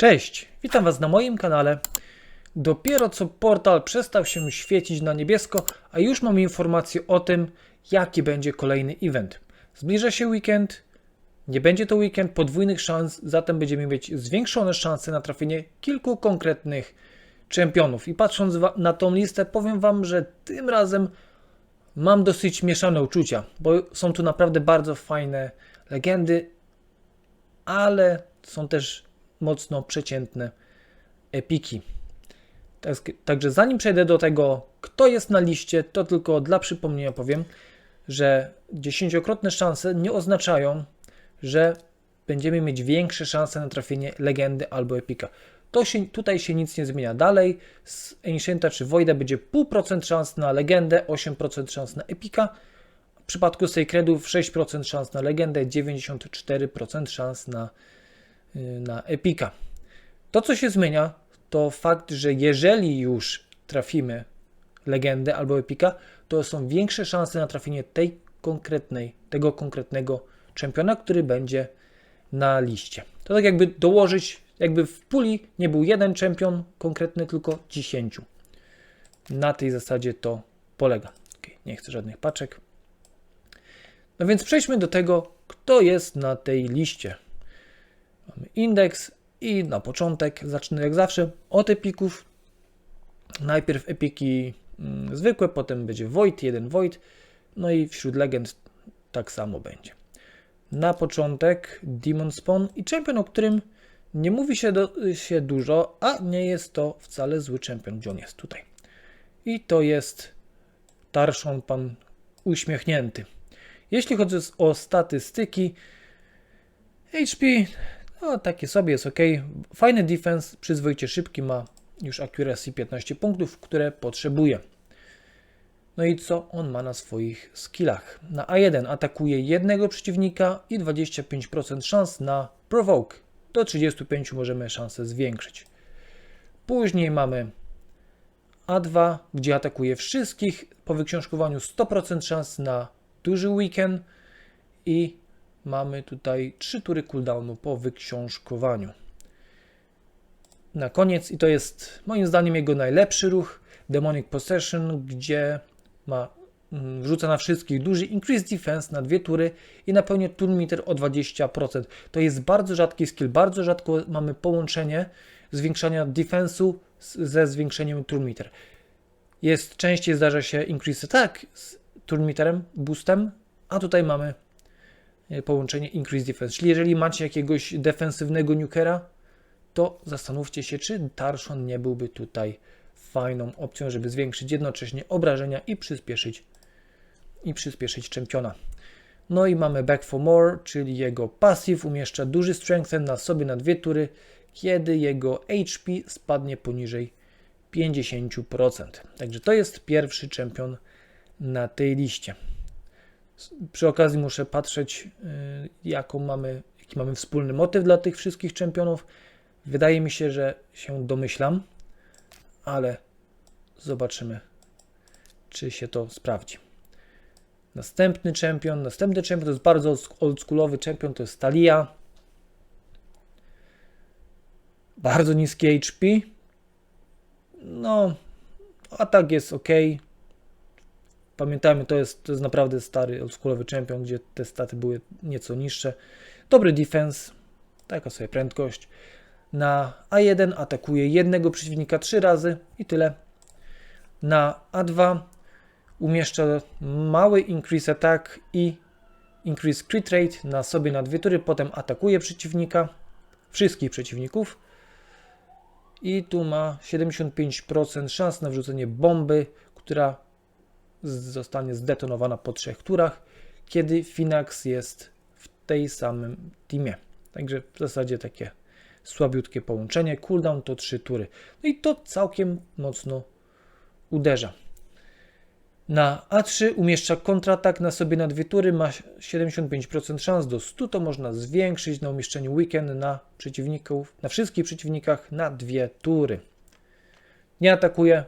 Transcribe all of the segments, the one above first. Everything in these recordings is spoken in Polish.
Cześć, witam Was na moim kanale. Dopiero co portal przestał się świecić na niebiesko, a już mam informację o tym, jaki będzie kolejny event. Zbliża się weekend, nie będzie to weekend podwójnych szans, zatem będziemy mieć zwiększone szanse na trafienie kilku konkretnych czempionów. I patrząc na tą listę, powiem Wam, że tym razem mam dosyć mieszane uczucia, bo są tu naprawdę bardzo fajne legendy, ale są też mocno przeciętne epiki. Tak- Także zanim przejdę do tego, kto jest na liście, to tylko dla przypomnienia powiem, że dziesięciokrotne szanse nie oznaczają, że będziemy mieć większe szanse na trafienie legendy albo epika. To się, tutaj się nic nie zmienia. Dalej z Ancienta czy Voida będzie 0,5% szans na legendę, 8% szans na epika. W przypadku Sacredów 6% szans na legendę, 94% szans na, na epika. To, co się zmienia, to fakt, że jeżeli już trafimy legendę albo epika, to są większe szanse na trafienie tej konkretnej, tego konkretnego czempiona, który będzie na liście. To tak jakby dołożyć, jakby w puli nie był jeden czempion konkretny, tylko 10. Na tej zasadzie to polega. Okej, nie chcę żadnych paczek. No więc przejdźmy do tego, kto jest na tej liście. Mamy indeks i na początek zacznę jak zawsze od epików. Najpierw epiki mm, zwykłe, potem będzie Void, jeden Void, no i wśród legend tak samo będzie. Na początek Demon Spawn i czempion, o którym nie mówi się, do, się dużo, a nie jest to wcale zły czempion, gdzie on jest tutaj. I to jest Tarszon Pan uśmiechnięty. Jeśli chodzi o statystyki, HP no, takie sobie jest ok. Fajny defense, przyzwoicie szybki, ma już accuracy 15 punktów, które potrzebuje. No i co on ma na swoich skillach? Na A1 atakuje jednego przeciwnika i 25% szans na provoke. Do 35 możemy szansę zwiększyć. Później mamy A2, gdzie atakuje wszystkich. Po wyksiążkowaniu 100% szans na duży weekend i mamy tutaj 3 tury cooldownu po wyksiążkowaniu. Na koniec, i to jest moim zdaniem jego najlepszy ruch, Demonic Possession, gdzie ma, mm, rzuca na wszystkich duży increase defense na dwie tury i napełnia turn meter o 20%. To jest bardzo rzadki skill, bardzo rzadko mamy połączenie zwiększania defensu ze zwiększeniem turn meter. Jest częściej zdarza się increase attack z turn meterem, boostem, a tutaj mamy połączenie increase defense. Czyli jeżeli macie jakiegoś defensywnego nukera, to zastanówcie się, czy Tarshon nie byłby tutaj fajną opcją, żeby zwiększyć jednocześnie obrażenia i przyspieszyć i przyspieszyć czempiona. No i mamy Back for More, czyli jego passive umieszcza duży strengthen na sobie na dwie tury, kiedy jego HP spadnie poniżej 50%. Także to jest pierwszy czempion na tej liście. Przy okazji muszę patrzeć, y, jaką mamy, jaki mamy wspólny motyw dla tych wszystkich czempionów. Wydaje mi się, że się domyślam, ale zobaczymy, czy się to sprawdzi. Następny czempion, następny czempion to jest bardzo oldschoolowy czempion, to jest Talia. Bardzo niski HP. No, atak jest ok. Pamiętajmy, to jest, to jest naprawdę stary, oldschoolowy czempion, gdzie te staty były nieco niższe. Dobry defense, taka sobie prędkość. Na A1 atakuje jednego przeciwnika 3 razy i tyle. Na A2 umieszcza mały increase attack i increase crit rate na sobie na dwie tury, potem atakuje przeciwnika, wszystkich przeciwników. I tu ma 75% szans na wrzucenie bomby, która zostanie zdetonowana po trzech turach, kiedy Finax jest w tej samym teamie. Także w zasadzie takie słabiutkie połączenie. Cooldown to 3 tury. No i to całkiem mocno uderza. Na A3 umieszcza kontratak na sobie na dwie tury, ma 75% szans do 100, to można zwiększyć na umieszczeniu weekend na przeciwników, na wszystkich przeciwnikach na dwie tury. Nie atakuje,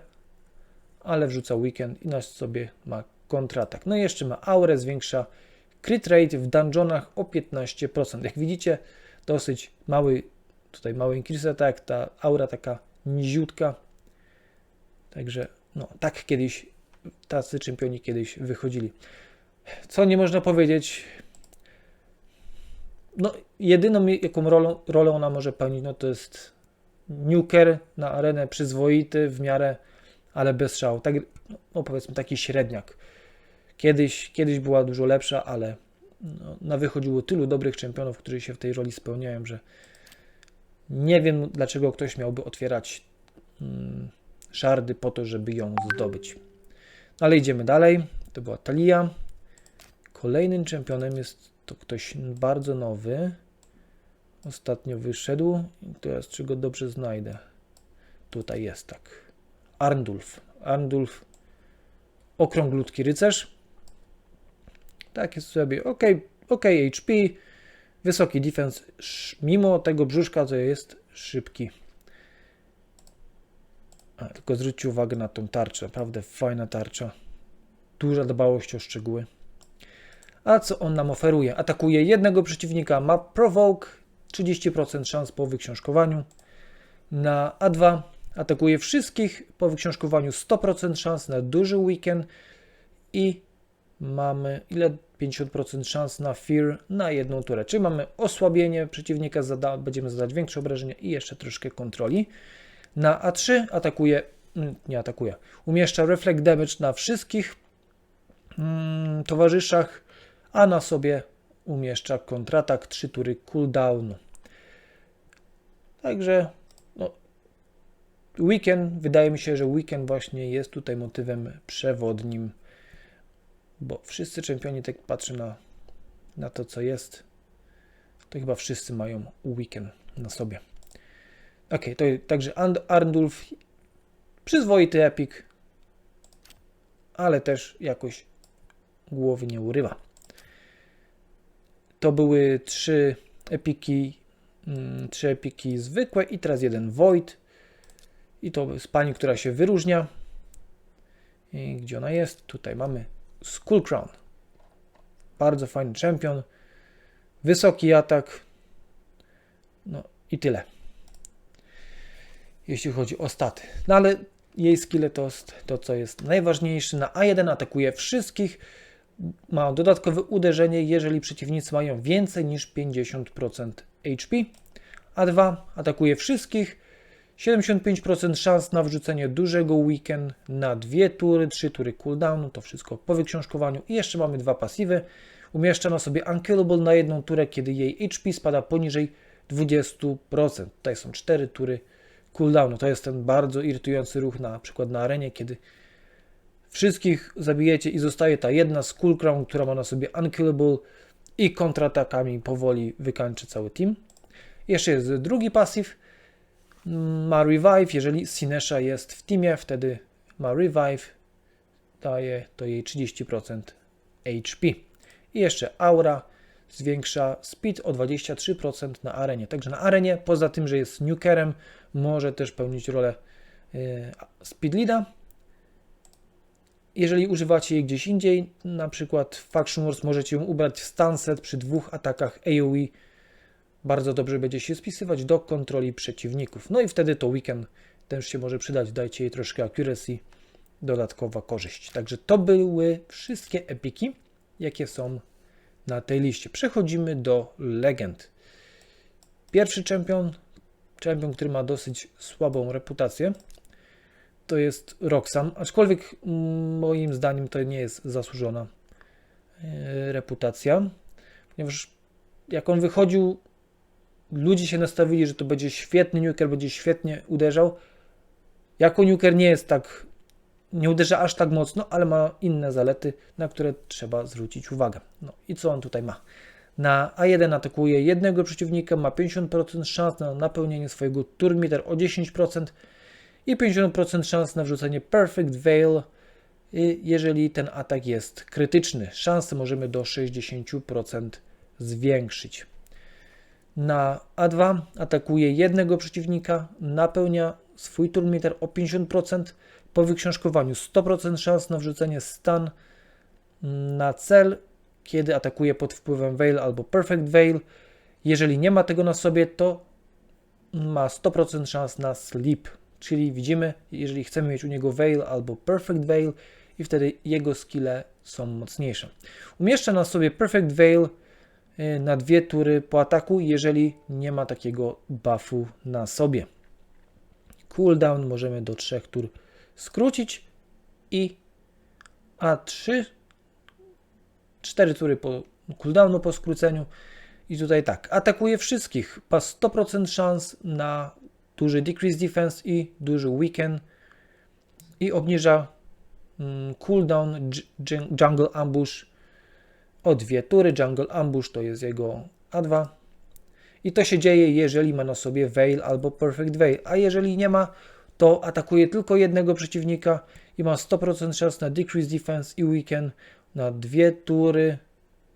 ale wrzuca weekend i na sobie ma kontratak. No i jeszcze ma aurę, zwiększa crit rate w dungeonach o 15%. Jak widzicie, dosyć mały tutaj mały increase attack, ta aura taka niziutka. Także no, tak kiedyś tacy czempioni kiedyś wychodzili. Co nie można powiedzieć, no jedyną jaką rolą, rolę ona może pełnić, no to jest nuker na arenę przyzwoity w miarę, ale bez szału. Tak, no powiedzmy taki średniak. Kiedyś, kiedyś była dużo lepsza, ale no, na wychodziło tylu dobrych czempionów, którzy się w tej roli spełniają, że nie wiem dlaczego ktoś miałby otwierać mm, szardy po to, żeby ją zdobyć. No, ale idziemy dalej. To była Talia. Kolejnym czempionem jest to ktoś bardzo nowy. Ostatnio wyszedł. I teraz czy go dobrze znajdę. Tutaj jest tak. Arndulf. Arndulf. Okrąglutki rycerz. Tak jest sobie ok, ok HP. Wysoki defense. Mimo tego brzuszka, co jest szybki. A, tylko zwróćcie uwagę na tą tarczę. Naprawdę fajna tarcza. Duża dbałość o szczegóły. A co on nam oferuje? Atakuje jednego przeciwnika, ma Provoke, 30% szans po wyksiążkowaniu. Na A2 atakuje wszystkich po wyksiążkowaniu 100% szans na duży weekend i mamy ile 50% szans na Fear na jedną turę. Czyli mamy osłabienie przeciwnika, zada, będziemy zadać większe obrażenia i jeszcze troszkę kontroli. Na A3 atakuje, mm, nie atakuje, umieszcza Reflect Damage na wszystkich mm, towarzyszach, a na sobie umieszcza kontratak 3 tury cooldownu. Także weekend, wydaje mi się, że weekend właśnie jest tutaj motywem przewodnim, bo wszyscy czempioni, tak patrzę na, na to, co jest, to chyba wszyscy mają weekend na sobie. Ok, to także Arndulf, przyzwoity epik, ale też jakoś głowy nie urywa. To były trzy epiki, mm, trzy epiki zwykłe i teraz jeden Void. I to z pani, która się wyróżnia. I gdzie ona jest? Tutaj mamy Skull Crown. Bardzo fajny champion. Wysoki atak. No i tyle jeśli chodzi o staty. No ale jej skille to jest to, co jest najważniejsze. Na A1 atakuje wszystkich, ma dodatkowe uderzenie, jeżeli przeciwnicy mają więcej niż 50% HP. A2 atakuje wszystkich, 75% szans na wrzucenie dużego weekend na dwie tury, trzy tury cooldownu, to wszystko po wyksiążkowaniu. I jeszcze mamy dwa pasywy. Umieszcza na sobie Unkillable na jedną turę, kiedy jej HP spada poniżej 20%. Tutaj są cztery tury cooldownu. To jest ten bardzo irytujący ruch na przykład na arenie, kiedy wszystkich zabijecie i zostaje ta jedna Skull Crown, która ma na sobie Unkillable i kontratakami powoli wykańczy cały team. Jeszcze jest drugi pasyw, ma Revive, jeżeli Sinesha jest w teamie, wtedy ma Revive, daje to jej 30% HP. I jeszcze Aura zwiększa speed o 23% na arenie. Także na arenie, poza tym, że jest nukerem, może też pełnić rolę e, speed leada. Jeżeli używacie jej gdzieś indziej, na przykład w Faction Wars możecie ją ubrać w stanset przy dwóch atakach AoE. Bardzo dobrze będzie się spisywać do kontroli przeciwników. No i wtedy to weekend też się może przydać. Dajcie jej troszkę accuracy, dodatkowa korzyść. Także to były wszystkie epiki, jakie są na tej liście. Przechodzimy do legend. Pierwszy czempion, czempion, który ma dosyć słabą reputację, to jest Roxam, aczkolwiek moim zdaniem to nie jest zasłużona e, reputacja, ponieważ jak on wychodził, ludzie się nastawili, że to będzie świetny nuker, będzie świetnie uderzał. Jako nuker nie jest tak nie uderza aż tak mocno, ale ma inne zalety, na które trzeba zwrócić uwagę. No i co on tutaj ma? Na A1 atakuje jednego przeciwnika, ma 50% szans na napełnienie swojego turmiter o 10% i 50% szans na wrzucenie Perfect Veil, jeżeli ten atak jest krytyczny. Szanse możemy do 60% zwiększyć. Na A2 atakuje jednego przeciwnika, napełnia swój turmiter o 50%, po wyksiążkowaniu 100% szans na wrzucenie stan na cel, kiedy atakuje pod wpływem Veil albo Perfect Veil. Jeżeli nie ma tego na sobie, to ma 100% szans na sleep, czyli widzimy, jeżeli chcemy mieć u niego Veil albo Perfect Veil i wtedy jego skille są mocniejsze. Umieszczę na sobie Perfect Veil na dwie tury po ataku, jeżeli nie ma takiego buffu na sobie. Cooldown możemy do trzech tur skrócić i A3 4 tury po cooldownu po skróceniu. I tutaj tak, atakuje wszystkich, ma 100% szans na duży decrease defense i duży weaken. I obniża mm, cooldown jungle ambush o dwie tury, jungle ambush to jest jego A2 i to się dzieje, jeżeli ma na sobie Veil albo Perfect Veil, a jeżeli nie ma, to atakuje tylko jednego przeciwnika i ma 100% szans na Decrease Defense i Weaken na dwie tury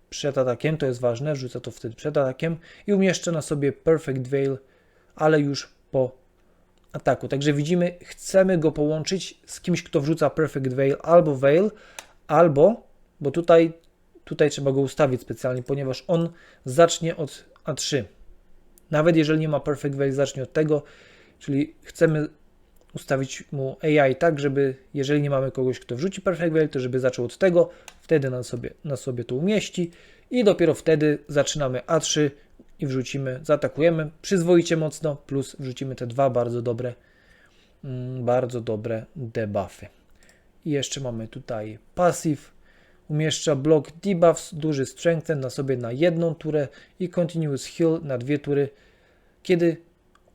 przed atakiem, to jest ważne, wrzucę to wtedy przed atakiem i umieszczę na sobie Perfect Veil, ale już po ataku. Także widzimy, chcemy go połączyć z kimś, kto wrzuca Perfect Veil albo Veil, albo, bo tutaj, tutaj trzeba go ustawić specjalnie, ponieważ on zacznie od A3. Nawet jeżeli nie ma Perfect Veil, zacznie od tego, czyli chcemy ustawić mu AI tak, żeby jeżeli nie mamy kogoś, kto wrzuci Perfect Veil, to żeby zaczął od tego, wtedy na sobie, na sobie to umieści i dopiero wtedy zaczynamy A3 i wrzucimy, zaatakujemy przyzwoicie mocno, plus wrzucimy te dwa bardzo dobre, mm, bardzo dobre debuffy. I jeszcze mamy tutaj passive, umieszcza blok debuffs, duży strengthen na sobie na jedną turę i continuous heal na dwie tury, kiedy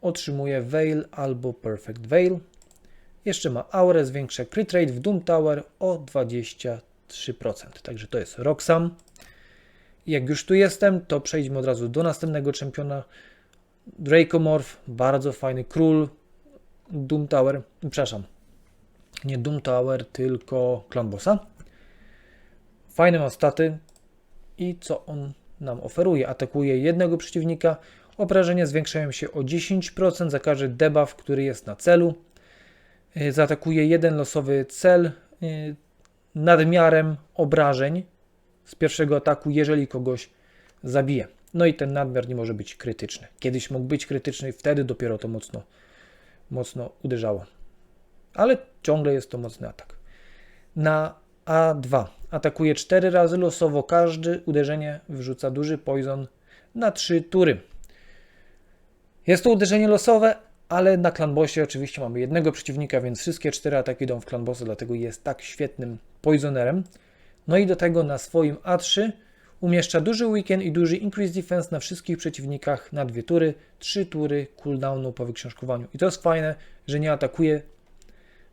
otrzymuje Veil albo Perfect Veil. Jeszcze ma aurę, zwiększa crit rate w Doom Tower o 23%. Także to jest Roxam. Jak już tu jestem, to przejdźmy od razu do następnego czempiona. Dracomorph, bardzo fajny król Doom Tower. Przepraszam, nie Doom Tower, tylko Clan. Fajne ma staty i co on nam oferuje? Atakuje jednego przeciwnika, obrażenia zwiększają się o 10% za każdy debuff, który jest na celu. Y, Zaatakuje jeden losowy cel y, nadmiarem obrażeń z pierwszego ataku, jeżeli kogoś zabije. No i ten nadmiar nie może być krytyczny. Kiedyś mógł być krytyczny i wtedy dopiero to mocno, mocno uderzało. Ale ciągle jest to mocny atak. Na A2 atakuje 4 razy losowo. Każde uderzenie wrzuca duży poison na 3 tury. Jest to uderzenie losowe, ale na klanbosie oczywiście mamy jednego przeciwnika, więc wszystkie cztery ataki idą w klanbosa, dlatego jest tak świetnym poisonerem. No i do tego na swoim A3 umieszcza duży weekend i duży increase defense na wszystkich przeciwnikach na dwie tury, trzy tury cooldownu po wyksiążkowaniu. I to jest fajne, że nie atakuje,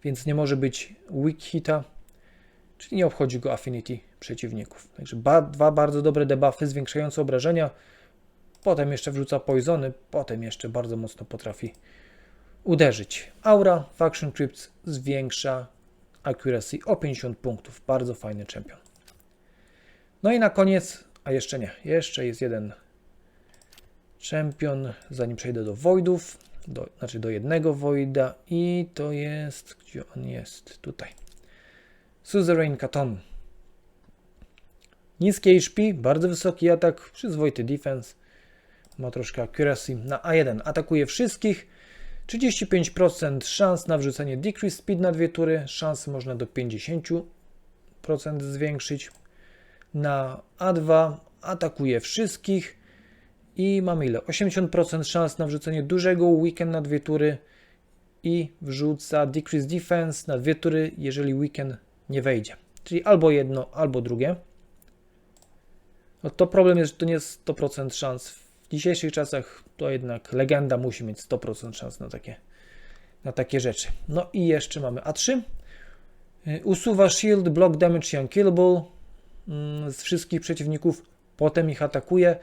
więc nie może być weak hita, czyli nie obchodzi go affinity przeciwników. Także ba dwa bardzo dobre debuffy zwiększające obrażenia, potem jeszcze wrzuca poisony, potem jeszcze bardzo mocno potrafi uderzyć. Aura Faction Crypts zwiększa accuracy o 50 punktów. Bardzo fajny czempion. No i na koniec, a jeszcze nie, jeszcze jest jeden czempion, zanim przejdę do Voidów, do, znaczy do jednego Voida i to jest, gdzie on jest? Tutaj. Suzerain Katon. Niskie HP, bardzo wysoki atak, przyzwoity defense, ma troszkę accuracy. Na A1 atakuje wszystkich, 35% szans na wrzucenie decrease speed na dwie tury, szansy można do 50% zwiększyć. Na A2 atakuje wszystkich i mamy ile? 80% szans na wrzucenie dużego weekend na dwie tury i wrzuca decrease defense na dwie tury, jeżeli weekend nie wejdzie. Czyli albo jedno, albo drugie. No to problem jest, że to nie jest 100% szans. W dzisiejszych czasach to jednak legenda musi mieć 100% szans na takie, na takie rzeczy. No i jeszcze mamy A3. Y, Usuwa shield, block damage i unkillable mm, z wszystkich przeciwników, potem ich atakuje.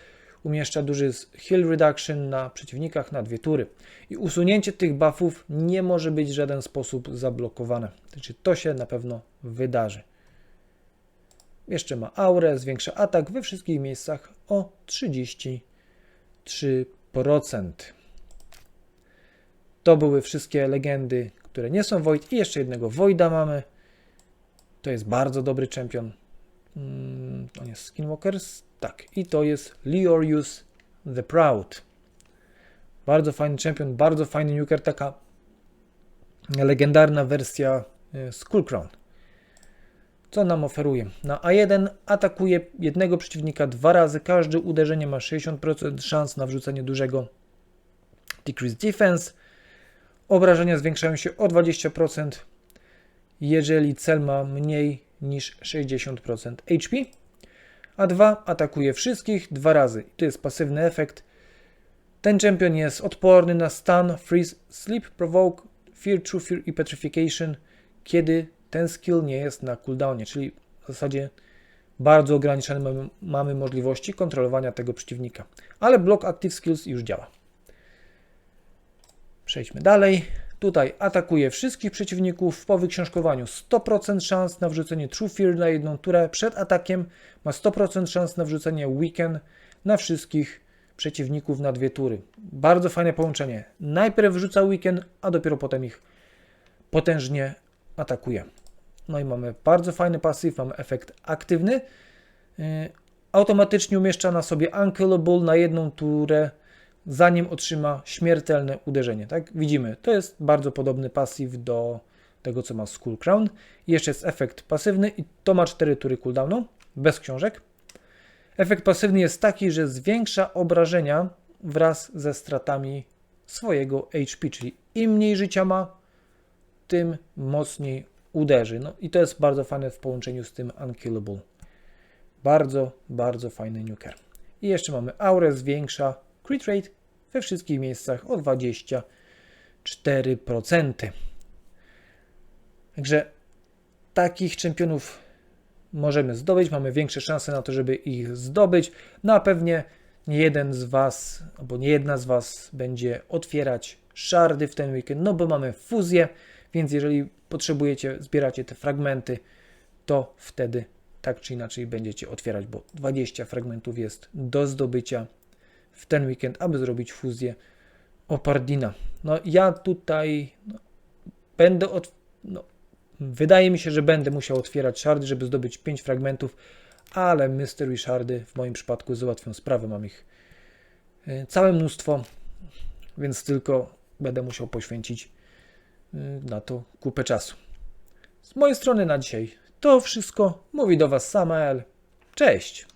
Umieszcza duży heal reduction na przeciwnikach na dwie tury. I usunięcie tych buffów nie może być w żaden sposób zablokowane. Znaczy to się na pewno wydarzy. Jeszcze ma aurę, zwiększa atak we wszystkich miejscach o 33%. To były wszystkie legendy, które nie są Void. I jeszcze jednego Voida mamy. To jest bardzo dobry czempion. Mm, on jest Skinwalkers? Tak. I to jest Leorius the Proud. Bardzo fajny champion, bardzo fajny nuker, taka legendarna wersja e, Skull Crown. Co nam oferuje? Na A1 atakuje jednego przeciwnika dwa razy. Każde uderzenie ma 60% szans na wrzucenie dużego Decrease Defense. Obrażenia zwiększają się o 20%, jeżeli cel ma mniej niż 60% HP. A 2 atakuje wszystkich dwa razy. To jest pasywny efekt. Ten champion jest odporny na stun, freeze, sleep, provoke, fear, true fear i petrification, kiedy ten skill nie jest na cooldownie, czyli w zasadzie bardzo ograniczone mamy, mamy możliwości kontrolowania tego przeciwnika. Ale block active skills już działa. Przejdźmy dalej. Tutaj atakuje wszystkich przeciwników po wyksiążkowaniu. 100% szans na wrzucenie True Fear na jedną turę. Przed atakiem ma 100% szans na wrzucenie Weaken na wszystkich przeciwników na dwie tury. Bardzo fajne połączenie. Najpierw wrzuca Weaken, a dopiero potem ich potężnie atakuje. No i mamy bardzo fajny pasyw, mamy efekt aktywny. Yy, Automatycznie umieszcza na sobie Unkillable na jedną turę, zanim otrzyma śmiertelne uderzenie. Tak? Widzimy, to jest bardzo podobny pasyw do tego, co ma Skull Crown. Jeszcze jest efekt pasywny i to ma 4 tury cooldownu, bez książek. Efekt pasywny jest taki, że zwiększa obrażenia wraz ze stratami swojego HP, czyli im mniej życia ma, tym mocniej uderzy. No i to jest bardzo fajne w połączeniu z tym Unkillable. Bardzo, bardzo fajny nuker. I jeszcze mamy aurę, zwiększa crit rate we wszystkich miejscach o 24%. Także takich czempionów możemy zdobyć, mamy większe szanse na to, żeby ich zdobyć. No a pewnie nie jeden z Was, albo nie jedna z Was będzie otwierać szardy w ten weekend, no bo mamy fuzję, więc jeżeli potrzebujecie, zbieracie te fragmenty, to wtedy tak czy inaczej będziecie otwierać, bo 20 fragmentów jest do zdobycia w ten weekend, aby zrobić fuzję Opardina. No ja tutaj no, będę od, no, wydaje mi się, że będę musiał otwierać shardy, żeby zdobyć 5 fragmentów, ale Mystery Shardy w moim przypadku załatwią sprawę. Mam ich y, całe mnóstwo, więc tylko będę musiał poświęcić y, na to kupę czasu. Z mojej strony na dzisiaj to wszystko. Mówi do Was Samael. Cześć!